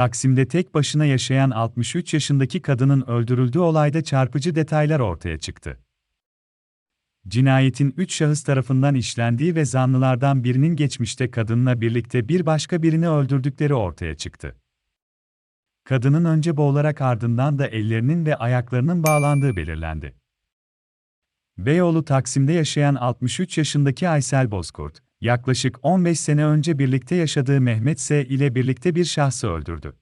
Taksim'de tek başına yaşayan 63 yaşındaki kadının öldürüldüğü olayda çarpıcı detaylar ortaya çıktı. Cinayetin 3 şahıs tarafından işlendiği ve zanlılardan birinin geçmişte kadınla birlikte bir başka birini öldürdükleri ortaya çıktı. Kadının önce boğularak ardından da ellerinin ve ayaklarının bağlandığı belirlendi. Beyoğlu Taksim'de yaşayan 63 yaşındaki Aysel Bozkurt, yaklaşık 15 sene önce birlikte yaşadığı Mehmet S. ile birlikte bir şahsı öldürdü.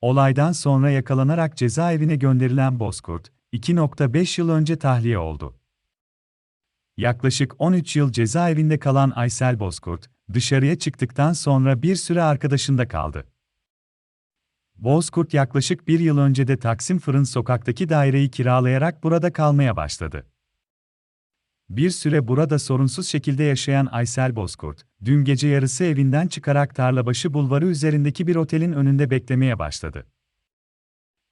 Olaydan sonra yakalanarak cezaevine gönderilen Bozkurt, 2.5 yıl önce tahliye oldu. Yaklaşık 13 yıl cezaevinde kalan Aysel Bozkurt, dışarıya çıktıktan sonra bir süre arkadaşında kaldı. Bozkurt yaklaşık bir yıl önce de Taksim Fırın sokaktaki daireyi kiralayarak burada kalmaya başladı. Bir süre burada sorunsuz şekilde yaşayan Aysel Bozkurt, dün gece yarısı evinden çıkarak Tarlabaşı Bulvarı üzerindeki bir otelin önünde beklemeye başladı.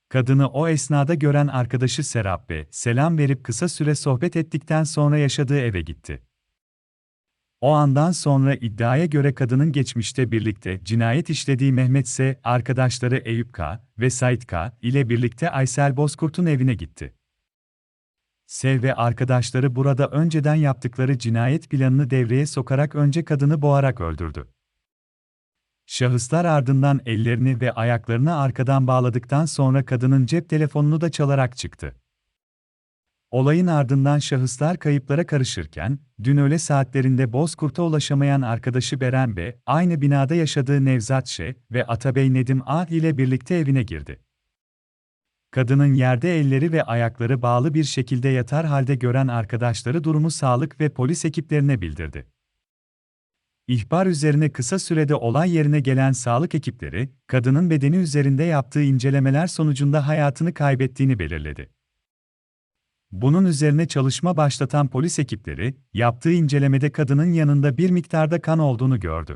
Kadını o esnada gören arkadaşı Serap Bey, selam verip kısa süre sohbet ettikten sonra yaşadığı eve gitti. O andan sonra iddiaya göre kadının geçmişte birlikte cinayet işlediği Mehmet S. arkadaşları Eyüp K. ve Sait K. ile birlikte Aysel Bozkurt'un evine gitti. S. ve arkadaşları burada önceden yaptıkları cinayet planını devreye sokarak önce kadını boğarak öldürdü. Şahıslar ardından ellerini ve ayaklarını arkadan bağladıktan sonra kadının cep telefonunu da çalarak çıktı. Olayın ardından şahıslar kayıplara karışırken, dün öğle saatlerinde Bozkurt'a ulaşamayan arkadaşı Beren B, aynı binada yaşadığı Nevzat Ş. ve Atabey Nedim A ile birlikte evine girdi. Kadının yerde elleri ve ayakları bağlı bir şekilde yatar halde gören arkadaşları durumu sağlık ve polis ekiplerine bildirdi. İhbar üzerine kısa sürede olay yerine gelen sağlık ekipleri, kadının bedeni üzerinde yaptığı incelemeler sonucunda hayatını kaybettiğini belirledi. Bunun üzerine çalışma başlatan polis ekipleri, yaptığı incelemede kadının yanında bir miktarda kan olduğunu gördü.